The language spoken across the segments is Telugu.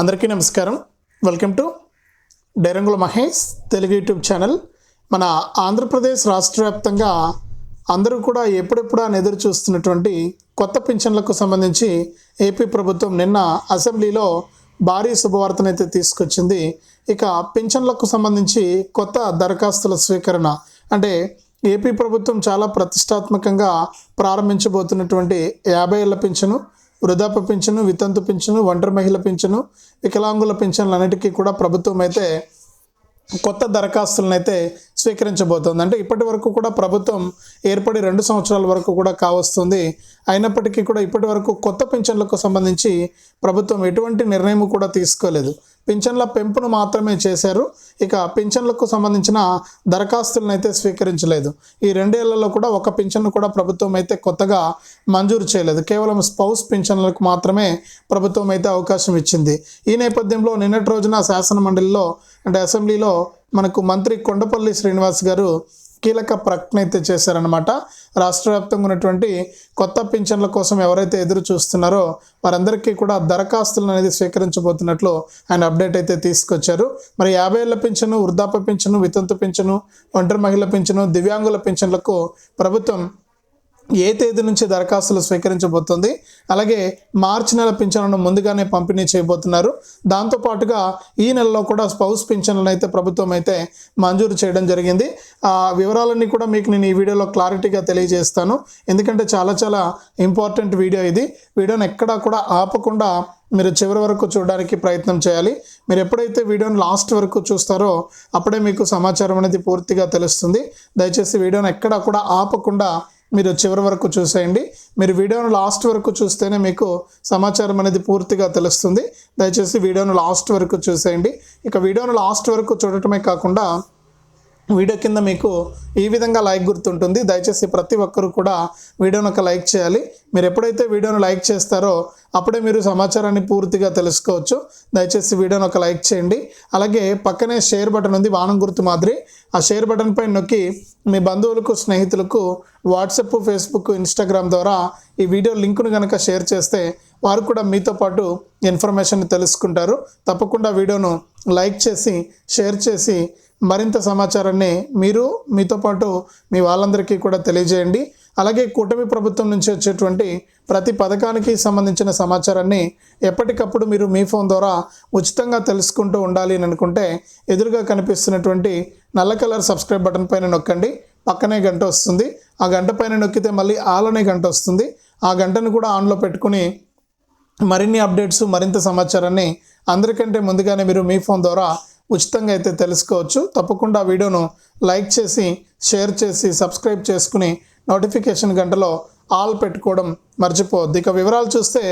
అందరికీ నమస్కారం. Welcome to డైరంగుల Mahesh Telugu YouTube channel. మన ఆంధ్రప్రదేశ్ రాష్ట్ర వ్యాప్తంగా అందరూ కూడా ఎప్పుడెప్పుడు అని ఎదురు చూస్తున్నటువంటి కొత్త పింఛన్లకు సంబంధించి ఏపీ ప్రభుత్వం నిన్న అసెంబ్లీలో భారీ శుభవార్తనైతే తీసుకొచ్చింది. ఇక పింఛన్లకు సంబంధించి కొత్త దరఖాస్తుల స్వీకరణ. అంటే ఏపీ ప్రభుత్వం చాలా ప్రతిష్టాత్మకంగా ప్రారంభించబోతున్నటువంటి యాభై ఏళ్ళ పింఛను వృద్ధాప్య పింఛను వితంతు పింఛను ఒంటరి మహిళ పింఛను వికలాంగుల పింఛన్లన్నిటికీ కూడా ప్రభుత్వం అయితే కొత్త దరఖాస్తులను అయితే స్వీకరించబోతోంది. అంటే ఇప్పటి వరకు కూడా ప్రభుత్వం ఏర్పడి రెండు సంవత్సరాల వరకు కూడా కావస్తుంది. అయినప్పటికీ కూడా ఇప్పటి వరకు కొత్త పింఛన్లకు సంబంధించి ప్రభుత్వం ఎటువంటి నిర్ణయం కూడా తీసుకోలేదు. పింఛన్ల పెంపును మాత్రమే చేశారు. ఇక పింఛన్లకు సంబంధించిన దరఖాస్తులను అయితే స్వీకరించలేదు. ఈ రెండేళ్ళలో కూడా ఒక పింఛన్ను కూడా ప్రభుత్వం అయితే కొత్తగా మంజూరు చేయలేదు. కేవలం స్పౌస్ పింఛన్లకు మాత్రమే ప్రభుత్వం అయితే అవకాశం ఇచ్చింది. ఈ నేపథ్యంలో నిన్నటి రోజున శాసన మండలిలో అంటే అసెంబ్లీలో మనకు మంత్రి కొండపల్లి శ్రీనివాస్ గారు కీలక ప్రకటన అయితే చేశారనమాట రాష్ట్ర వ్యాప్తంగా ఉన్నటువంటి కొత్త పింఛన్ల కోసం ఎవరైతే ఎదురు చూస్తున్నారో వారందరికీ కూడా దరఖాస్తులను అనేది స్వీకరించబోతున్నట్లు ఆయన అప్డేట్ అయితే తీసుకొచ్చారు. మరి యాభై ఏళ్ళ పింఛను వృద్ధాప్య పింఛను వితంతు పింఛను ఒంటరి మహిళ పింఛను దివ్యాంగుల పింఛన్లకు ప్రభుత్వం ఏ తేదీ నుంచి దరఖాస్తులు స్వీకరించబోతుంది? అలాగే మార్చి నెల పింఛన్లను ముందుగానే పంపిణీ చేయబోతున్నారు. దాంతోపాటుగా ఈ నెలలో కూడా స్పౌస్ పింఛన్లను అయితే ప్రభుత్వం అయితే మంజూరు చేయడం జరిగింది. ఆ వివరాలన్నీ కూడా మీకు నేను ఈ వీడియోలో క్లారిటీగా తెలియజేస్తాను. ఎందుకంటే చాలా చాలా ఇంపార్టెంట్ వీడియో ఇది. వీడియోని ఎక్కడా కూడా ఆపకుండా మీరు చివరి వరకు చూడడానికి ప్రయత్నం చేయాలి. మీరు ఎప్పుడైతే వీడియోని లాస్ట్ వరకు చూస్తారో అప్పుడే మీకు సమాచారం అనేది పూర్తిగా తెలుస్తుంది. దయచేసి వీడియోని ఎక్కడా కూడా ఆపకుండా మీరు చివరి వరకు చూసేయండి. మీరు వీడియోను లాస్ట్ వరకు చూస్తేనే మీకు సమాచారం అనేది పూర్తిగా తెలుస్తుంది. దయచేసి వీడియోను లాస్ట్ వరకు చూసేయండి. ఇక వీడియోను లాస్ట్ వరకు చూడటమే కాకుండా వీడియో కింద మీకు ఈ విధంగా లైక్ గుర్తుంటుంది. దయచేసి ప్రతి ఒక్కరూ కూడా వీడియోను ఒక లైక్ చేయాలి. మీరు ఎప్పుడైతే వీడియోను లైక్ చేస్తారో అప్పుడే మీరు సమాచారాన్ని పూర్తిగా తెలుసుకోవచ్చు. దయచేసి వీడియోను ఒక లైక్ చేయండి. అలాగే పక్కనే షేర్ బటన్ ఉంది వానం గుర్తు మాదిరి. ఆ షేర్ బటన్ పై నొక్కి మీ బంధువులకు స్నేహితులకు వాట్సాప్ ఫేస్బుక్ ఇన్స్టాగ్రామ్ ద్వారా ఈ వీడియో లింకును కనుక షేర్ చేస్తే వారు కూడా మీతో పాటు ఇన్ఫర్మేషన్ తెలుసుకుంటారు. తప్పకుండా వీడియోను లైక్ చేసి షేర్ చేసి మరింత సమాచారాన్ని మీరు మీతో పాటు మీ వాళ్ళందరికీ కూడా తెలియజేయండి. అలాగే కూటమి ప్రభుత్వం నుంచి వచ్చేటువంటి ప్రతి పథకానికి సంబంధించిన సమాచారాన్ని ఎప్పటికప్పుడు మీరు మీ ఫోన్ ద్వారా ఉచితంగా తెలుసుకుంటూ ఉండాలి అని అనుకుంటే ఎదురుగా కనిపిస్తున్నటువంటి నల్ల కలర్ సబ్స్క్రైబ్ బటన్ పైన నొక్కండి. పక్కనే గంట వస్తుంది. ఆ గంట పైన నొక్కితే మళ్ళీ ఆల్ అనే గంట వస్తుంది. ఆ గంటను కూడా ఆన్లో పెట్టుకుని మరిన్ని అప్డేట్స్ మరింత సమాచారాన్ని అందరికంటే ముందుగానే మీరు మీ ఫోన్ ద్వారా ఉచితంగా అయితే తెలుసుకోవచ్చు. తప్పకుండా వీడియోను లైక్ చేసి షేర్ చేసి సబ్స్క్రైబ్ చేసుకుని నోటిఫికేషన్ గంటలో ఆల్ పెట్టుకోవడం మర్చిపోవద్దు. ఇక వివరాలు చూస్తే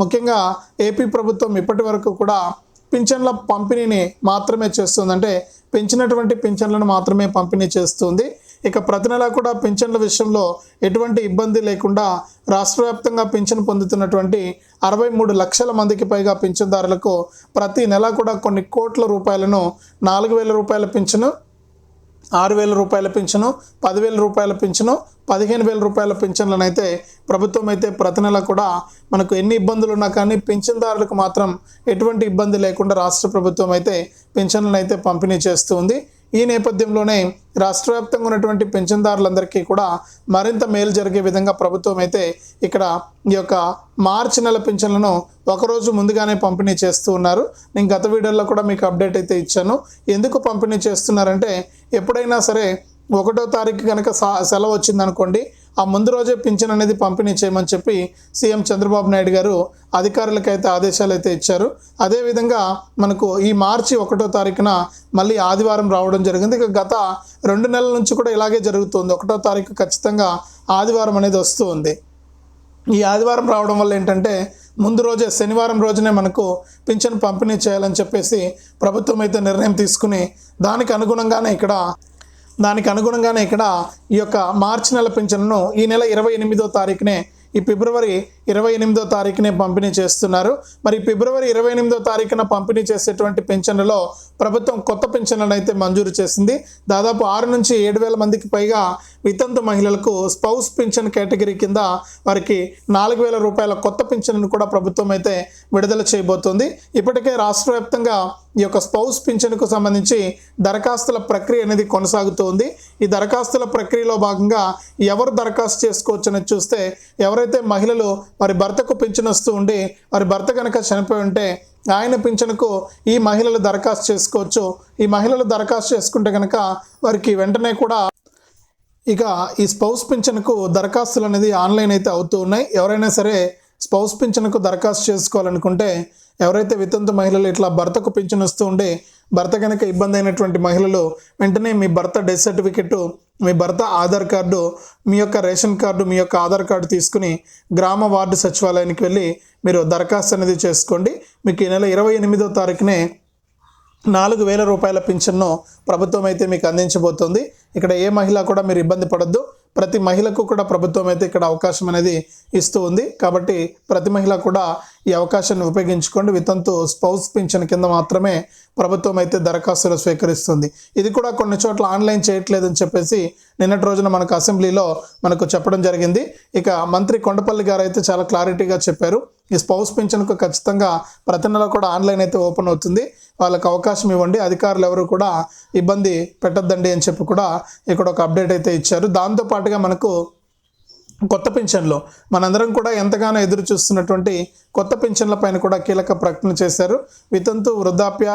ముఖ్యంగా ఏపీ ప్రభుత్వం ఇప్పటి వరకు కూడా పింఛన్ల పంపిణీని మాత్రమే చేస్తుంది అంటే పెంచినటువంటి పింఛన్లను మాత్రమే పంపిణీ చేస్తుంది. ఇక ప్రతి నెల కూడా పింఛన్ల విషయంలో ఎటువంటి ఇబ్బంది లేకుండా రాష్ట్ర వ్యాప్తంగా పింఛన్ పొందుతున్నటువంటి అరవై మూడు లక్షల మందికి పైగా పింఛన్దారులకు ప్రతి నెల కూడా కొన్ని కోట్ల రూపాయలను నాలుగు వేల రూపాయల పింఛను ఆరు వేల రూపాయల పింఛను పదివేల రూపాయల పింఛను పదిహేను వేల రూపాయల పింఛన్లను అయితే ప్రభుత్వం అయితే ప్రతి నెల కూడా మనకు ఎన్ని ఇబ్బందులు ఉన్నా కానీ పింఛన్దారులకు మాత్రం ఎటువంటి ఇబ్బంది లేకుండా రాష్ట్ర ప్రభుత్వం అయితే పింఛన్లను అయితే పంపిణీ చేస్తూ ఉంది. ఈ నేపథ్యంలోనే రాష్ట్ర వ్యాప్తంగా ఉన్నటువంటి పెన్షన్దారులందరికీ కూడా మరింత మేలు జరిగే విధంగా ప్రభుత్వం అయితే ఇక్కడ ఈ యొక్క మార్చి నెల పెన్షన్లను ఒకరోజు ముందుగానే పంపిణీ చేస్తూ ఉన్నారు. నేను గత వీడియోలో కూడా మీకు అప్డేట్ అయితే ఇచ్చాను. ఎందుకు పంపిణీ చేస్తున్నారంటే ఎప్పుడైనా సరే ఒకటో తారీఖు కనుక సెలవు వచ్చిందనుకోండి ఆ ముందు రోజే పింఛన్ అనేది పంపిణీ చేయమని చెప్పి సీఎం చంద్రబాబు నాయుడు గారు అధికారులకైతే ఆదేశాలు అయితే ఇచ్చారు అదేవిధంగా మనకు ఈ మార్చి ఒకటో తారీఖున మళ్ళీ ఆదివారం రావడం జరిగింది. ఇక గత రెండు నెలల నుంచి కూడా ఇలాగే జరుగుతుంది. ఒకటో తారీఖు ఖచ్చితంగా ఆదివారం అనేది వస్తూ ఉంది. ఈ ఆదివారం రావడం వల్ల ఏంటంటే ముందు రోజే శనివారం రోజునే మనకు పింఛన్ పంపిణీ చేయాలని చెప్పేసి ప్రభుత్వం అయితే నిర్ణయం తీసుకుని దానికి అనుగుణంగానే ఇక్కడ దానికి అనుగుణంగానే ఇక్కడ ఈ యొక్క మార్చి నెల పింఛన్ను ఈ నెల ఇరవై ఎనిమిదో తారీఖునే ఈ ఫిబ్రవరి ఇరవై ఎనిమిదో తారీఖునే పంపిణీ చేస్తున్నారు. మరి ఫిబ్రవరి ఇరవై ఎనిమిదో తారీఖున పంపిణీ చేసేటువంటి పెన్షన్లలో ప్రభుత్వం కొత్త పెన్షన్లను అయితే మంజూరు చేసింది. దాదాపు ఆరు నుంచి ఏడు వేల మందికి పైగా వితంతు మహిళలకు స్పౌస్ పింఛన్ కేటగిరీ కింద వారికి నాలుగు వేల రూపాయల కొత్త పింఛన్ను కూడా ప్రభుత్వం అయితే విడుదల చేయబోతోంది. ఇప్పటికే రాష్ట్ర వ్యాప్తంగా ఈ యొక్క స్పౌస్ పింఛన్కు సంబంధించి దరఖాస్తుల ప్రక్రియ అనేది కొనసాగుతోంది. ఈ దరఖాస్తుల ప్రక్రియలో భాగంగా ఎవరు దరఖాస్తు చేసుకోవచ్చు చూస్తే ఎవరైతే మహిళలు వారి భర్తకు పింఛన్ వస్తూ ఉండి వారి భర్త కనుక చనిపోయి ఉంటే ఆయన పింఛన్కు ఈ మహిళలు దరఖాస్తు చేసుకోవచ్చు. ఈ మహిళలు దరఖాస్తు చేసుకుంటే కనుక వారికి వెంటనే కూడా ఇక ఈ స్పౌస్ పింఛన్కు దరఖాస్తులు అనేది ఆన్లైన్ అయితే అవుతూ ఉన్నాయి. ఎవరైనా సరే స్పౌస్ పింఛన్కు దరఖాస్తు చేసుకోవాలనుకుంటే ఎవరైతే వితంతు మహిళలు ఇట్లా భర్తకు పింఛన్ వస్తూ ఉండే భర్త కనుక ఇబ్బంది అయినటువంటి మహిళలు వెంటనే మీ భర్త డెత్ సర్టిఫికెట్ మీ భర్త ఆధార్ కార్డు మీ యొక్క రేషన్ కార్డు మీ యొక్క ఆధార్ కార్డు తీసుకుని గ్రామ వార్డు సచివాలయానికి వెళ్ళి మీరు దరఖాస్తు అనేది చేసుకోండి. మీకు ఈ నెల ఇరవై ఎనిమిదో తారీఖునే నాలుగు వేల రూపాయల పింఛన్ను ప్రభుత్వం అయితే మీకు అందించబోతోంది. ఇక్కడ ఏ మహిళ కూడా మీరు ఇబ్బంది పడద్దు. ప్రతి మహిళకు కూడా ప్రభుత్వం అయితే ఇక్కడ అవకాశం అనేది ఇస్తూ ఉంది. కాబట్టి ప్రతి మహిళ కూడా ఈ అవకాశాన్ని ఉపయోగించుకోండి. వితంతు స్పౌస్ పింఛన్ కింద మాత్రమే ప్రభుత్వం అయితే దరఖాస్తులు స్వీకరిస్తుంది. ఇది కూడా కొన్ని చోట్ల ఆన్లైన్ చేయట్లేదని చెప్పేసి నిన్నటి రోజున మనకు అసెంబ్లీలో మనకు చెప్పడం జరిగింది. ఇక మంత్రి కొండపల్లి గారు అయితే చాలా క్లారిటీగా చెప్పారు. ఈ స్పౌస్ పింఛన్కు ఖచ్చితంగా ప్రతి నెల కూడా ఆన్లైన్ అయితే ఓపెన్ అవుతుంది. వాళ్ళకి అవకాశం ఇవ్వండి. అధికారులు ఎవరు కూడా ఇబ్బంది పెట్టద్దండి అని చెప్పి కూడా ఇక్కడ ఒక అప్డేట్ అయితే ఇచ్చారు. దాంతో పాటుగా మనకు కొత్త పింఛన్లు మనందరం కూడా ఎంతగానో ఎదురు చూస్తున్నటువంటి కొత్త పెన్షన్ల పైన కూడా కీలక ప్రకటన చేశారు. వితంతు వృద్ధాప్య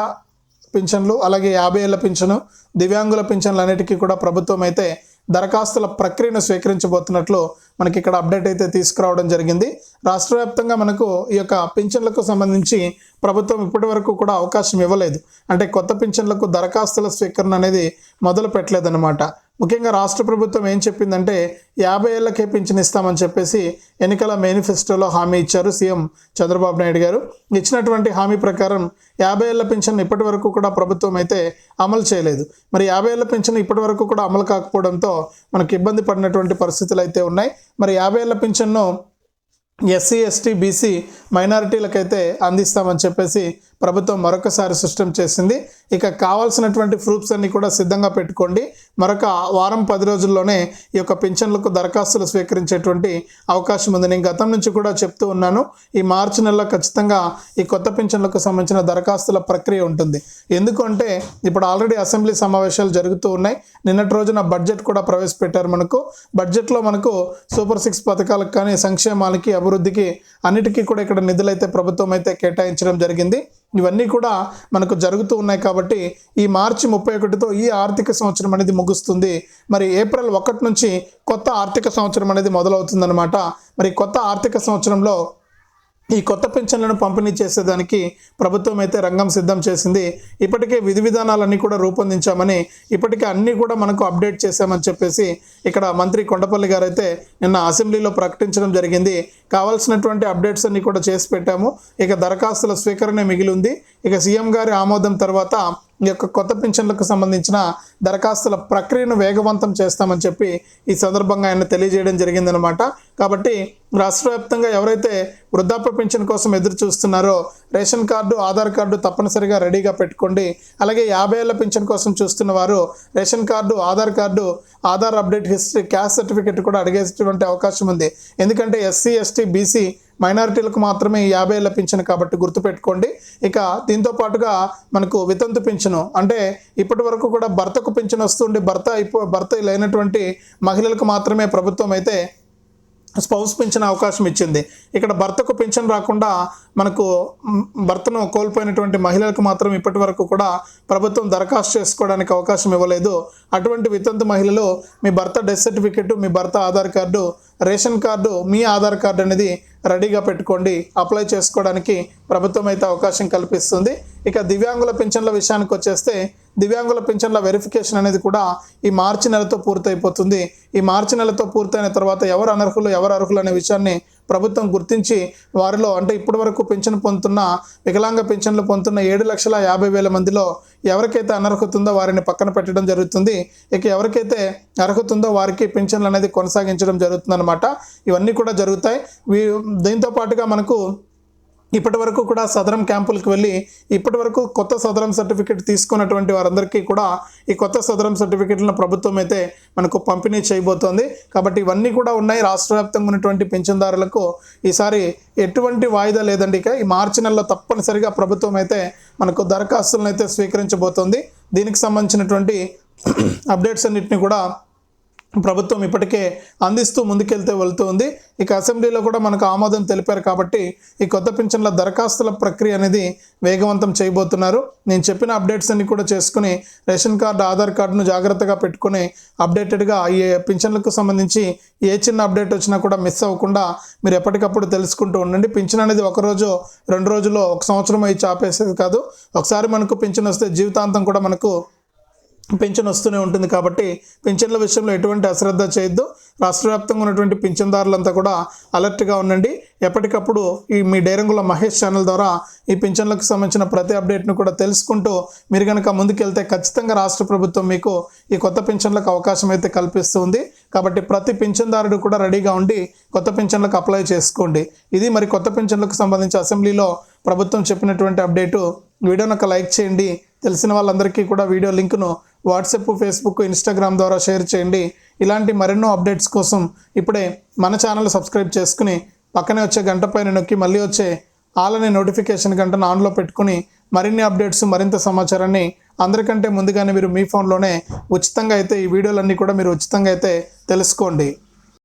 పింఛన్లు అలాగే యాభై ఏళ్ళ పింఛను దివ్యాంగుల పింఛన్లు అన్నిటికీ కూడా ప్రభుత్వం అయితే దరఖాస్తుల ప్రక్రియను స్వీకరించబోతున్నట్లు మనకి ఇక్కడ అప్డేట్ అయితే తీసుకురావడం జరిగింది. రాష్ట్ర వ్యాప్తంగా మనకు ఈ యొక్క పింఛన్లకు సంబంధించి ప్రభుత్వం ఇప్పటి వరకు కూడా అవకాశం ఇవ్వలేదు. అంటే కొత్త పింఛన్లకు దరఖాస్తుల స్వీకరణ అనేది మొదలు పెట్టలేదన్నమాట ముఖ్యంగా రాష్ట్ర ప్రభుత్వం ఏం చెప్పిందంటే యాభై ఏళ్ళకే పింఛన్ ఇస్తామని చెప్పేసి ఎన్నికల మేనిఫెస్టోలో హామీ ఇచ్చారు సీఎం చంద్రబాబు నాయుడు గారు. ఇచ్చినటువంటి హామీ ప్రకారం యాభై ఏళ్ళ పింఛన్ ఇప్పటి వరకు కూడా ప్రభుత్వం అయితే అమలు చేయలేదు. మరి యాభై ఏళ్ళ పింఛన్ ఇప్పటి వరకు కూడా అమలు కాకపోవడంతో మనకి ఇబ్బంది పడినటువంటి పరిస్థితులు అయితే ఉన్నాయి. మరి యాభై ఏళ్ళ పింఛన్ను ఎస్సీ ఎస్టీ బీసీ మైనారిటీలకైతే అందిస్తామని చెప్పేసి ప్రభుత్వం మరొకసారి స్పష్టం చేసింది. ఇక కావాల్సినటువంటి ప్రూఫ్స్ అన్ని కూడా సిద్ధంగా పెట్టుకోండి. మరొక వారం పది రోజుల్లోనే ఈ యొక్క పింఛన్లకు దరఖాస్తులు స్వీకరించేటువంటి అవకాశం ఉంది. నేను గతం నుంచి కూడా చెప్తూ ఉన్నాను. ఈ మార్చి నెలలో ఖచ్చితంగా ఈ కొత్త పింఛన్లకు సంబంధించిన దరఖాస్తుల ప్రక్రియ ఉంటుంది. ఎందుకంటే ఇప్పుడు ఆల్రెడీ అసెంబ్లీ సమావేశాలు జరుగుతూ ఉన్నాయి. నిన్నటి రోజున బడ్జెట్ కూడా ప్రవేశపెట్టారు మనకు. బడ్జెట్లో మనకు సూపర్ సిక్స్ పథకాలకు కానీ సంక్షేమాలకి అభివృద్ధికి అన్నిటికీ కూడా ఇక్కడ నిధులైతే ప్రభుత్వం అయితే కేటాయించడం జరిగింది. ఇవన్నీ కూడా మనకు జరుగుతూ ఉన్నాయి కాబట్టి ఈ మార్చి ముప్పై ఒకటితో ఈ ఆర్థిక సంవత్సరం అనేది ముగుస్తుంది. మరి ఏప్రిల్ ఒకటి నుంచి కొత్త ఆర్థిక సంవత్సరం అనేది మొదలవుతుందన్నమాట. మరి కొత్త ఆర్థిక సంవత్సరంలో ఈ కొత్త పెన్షన్లను పంపిణీ చేసేదానికి ప్రభుత్వం అయితే రంగం సిద్ధం చేసింది. ఇప్పటికే విధి విధానాలన్నీ కూడా రూపొందించామని ఇప్పటికే అన్నీ కూడా మనకు అప్డేట్ చేశామని చెప్పేసి ఇక్కడ మంత్రి కొండపల్లి గారు అయితే నిన్న అసెంబ్లీలో ప్రకటించడం జరిగింది. కావాల్సినటువంటి అప్డేట్స్ అన్నీ కూడా చేసి పెట్టాము. ఇక దరఖాస్తుల స్వీకరణ మిగిలి ఉంది. ఇక సీఎం గారి ఆమోదం తర్వాత ఈ యొక్క కొత్త పింఛన్లకు సంబంధించిన దరఖాస్తుల ప్రక్రియను వేగవంతం చేస్తామని చెప్పి ఈ సందర్భంగా ఆయన తెలియజేయడం జరిగిందనమాట కాబట్టి రాష్ట్ర వ్యాప్తంగా ఎవరైతే వృద్ధాప్య పింఛన్ కోసం ఎదురు చూస్తున్నారో రేషన్ కార్డు ఆధార్ కార్డు తప్పనిసరిగా రెడీగా పెట్టుకోండి. అలాగే యాభై ఏళ్ళ పింఛన్ కోసం చూస్తున్న వారు ration card Aadhaar card Aadhaar update history caste certificate కూడా అడిగేటువంటి అవకాశం ఉంది. ఎందుకంటే ఎస్సీ ఎస్టీ బీసీ మైనారిటీలకు మాత్రమే యాభై ఏళ్ళ పింఛను కాబట్టి గుర్తుపెట్టుకోండి. ఇక దీంతో పాటుగా మనకు వితంతు పింఛను అంటే ఇప్పటి వరకు కూడా భర్తకు పింఛను వస్తుండే భర్త అయిపో భర్త లేనటువంటి మహిళలకు మాత్రమే ప్రభుత్వం అయితే స్పౌస్ పెన్షన్ అవకాశం ఇచ్చింది. ఇక్కడ భర్తకు పెన్షన్ రాకుండా మనకు భర్తను కోల్పోయినటువంటి మహిళలకు మాత్రం ఇప్పటి వరకు కూడా ప్రభుత్వం దరఖాస్తు చేసుకోవడానికి అవకాశం ఇవ్వలేదు. అటువంటి వితంతు మహిళలు మీ భర్త డెత్ సర్టిఫికెట్ మీ భర్త ఆధార్ కార్డు రేషన్ కార్డు మీ ఆధార్ కార్డు అనేది రెడీగా పెట్టుకోండి. అప్లై చేసుకోవడానికి ప్రభుత్వం అయితే అవకాశం కల్పిస్తుంది. ఇక దివ్యాంగుల పెన్షన్ల విషయానికి వచ్చేస్తే దివ్యాంగుల పెన్షన్ల వెరిఫికేషన్ అనేది కూడా ఈ మార్చి నెలతో పూర్తయిపోతుంది. ఈ మార్చి నెలతో పూర్తయిన తర్వాత ఎవరు అనర్హులు ఎవరు అర్హులు అనే విషయాన్ని ప్రభుత్వం గుర్తించి వారిలో అంటే ఇప్పటి వరకు పెన్షన్ పొందుతున్న వికలాంగ పెన్షన్లు పొందుతున్న ఏడు లక్షల యాభై వేల మందిలో ఎవరికైతే అనర్హత ఉందో వారిని పక్కన పెట్టడం జరుగుతుంది. ఇక ఎవరికైతే అర్హత ఉందో వారికి పెన్షన్లు అనేది కొనసాగించడం జరుగుతుందన్నమాట. ఇవన్నీ కూడా జరుగుతాయి. వీ దీంతో పాటుగా మనకు ఇప్పటి వరకు కూడా సదరం క్యాంపులకు వెళ్ళి ఇప్పటి వరకు కొత్త సదరం సర్టిఫికేట్ తీసుకున్నటువంటి వారందరికీ కూడా ఈ కొత్త సదరం సర్టిఫికేట్లను ప్రభుత్వం అయితే మనకు పంపిణీ చేయబోతోంది. కాబట్టి ఇవన్నీ కూడా ఉన్నాయి. రాష్ట్ర వ్యాప్తంగా ఉన్నటువంటి పెన్షన్దారులకు ఈసారి ఎటువంటి వాయిదా లేదండి. ఇక ఈ మార్చి నెలలో తప్పనిసరిగా ప్రభుత్వం అయితే మనకు దరఖాస్తులను అయితే స్వీకరించబోతోంది. దీనికి సంబంధించినటువంటి అప్డేట్స్ అన్నింటినీ కూడా ప్రభుత్వం ఇప్పటికే అందిస్తూ ముందుకెళ్తే వెళ్తూ ఉంది ఇక అసెంబ్లీలో కూడా మనకు ఆమోదం తెలిపారు కాబట్టి ఈ కొత్త పింఛన్ల దరఖాస్తుల ప్రక్రియ అనేది వేగవంతం చేయబోతున్నారు. నేను చెప్పిన అప్డేట్స్ అన్ని కూడా చేసుకుని రేషన్ కార్డు ఆధార్ కార్డును జాగ్రత్తగా పెట్టుకుని అప్డేటెడ్గా ఈ పింఛన్లకు సంబంధించి ఏ చిన్న అప్డేట్ వచ్చినా కూడా మిస్ అవ్వకుండా మీరు ఎప్పటికప్పుడు తెలుసుకుంటూ ఉండండి. పింఛన్ అనేది ఒకరోజు రెండు రోజుల్లో ఒక సంవత్సరం అయి చాపేసేది కాదు. ఒకసారి మనకు పింఛన్ వస్తే జీవితాంతం కూడా మనకు పింఛన్ వస్తూనే ఉంటుంది కాబట్టి పింఛన్ల విషయంలో ఎటువంటి అశ్రద్ధ చేయొద్దు. రాష్ట్ర వ్యాప్తంగా ఉన్నటువంటి పింఛన్దారులంతా కూడా అలర్ట్గా ఉండండి. ఎప్పటికప్పుడు ఈ మీ డైరంగుల మహేష్ ఛానల్ ద్వారా ఈ పింఛన్లకు సంబంధించిన ప్రతి అప్డేట్ను కూడా తెలుసుకుంటూ మీరు కనుక ముందుకెళ్తే ఖచ్చితంగా రాష్ట్ర ప్రభుత్వం మీకు ఈ కొత్త పింఛన్లకు అవకాశం అయితే కల్పిస్తుంది. కాబట్టి ప్రతి పింఛన్దారుడు కూడా రెడీగా ఉండి కొత్త పింఛన్లకు అప్లై చేసుకోండి. ఇది మరి కొత్త పింఛన్లకు సంబంధించి అసెంబ్లీలో ప్రభుత్వం చెప్పినటువంటి అప్డేటు. వీడియోను ఒక లైక్ చేయండి. తెలిసిన వాళ్ళందరికీ కూడా వీడియో లింక్ను వాట్సాప్ ఫేస్బుక్ ఇన్స్టాగ్రామ్ ద్వారా షేర్ చేయండి. ఇలాంటి మరెన్నో అప్డేట్స్ కోసం ఇప్పుడే మన ఛానల్ సబ్స్క్రైబ్ చేసుకుని పక్కనే వచ్చే గంట పైన నొక్కి మళ్ళీ వచ్చే ఆలనే నోటిఫికేషన్ గంటను ఆన్లో పెట్టుకుని మరిన్ని అప్డేట్స్ మరింత సమాచారాన్ని అందరికంటే ముందుగానే మీరు మీ ఫోన్లోనే ఉచితంగా అయితే ఈ వీడియోలన్నీ కూడా మీరు ఉచితంగా అయితే తెలుసుకోండి.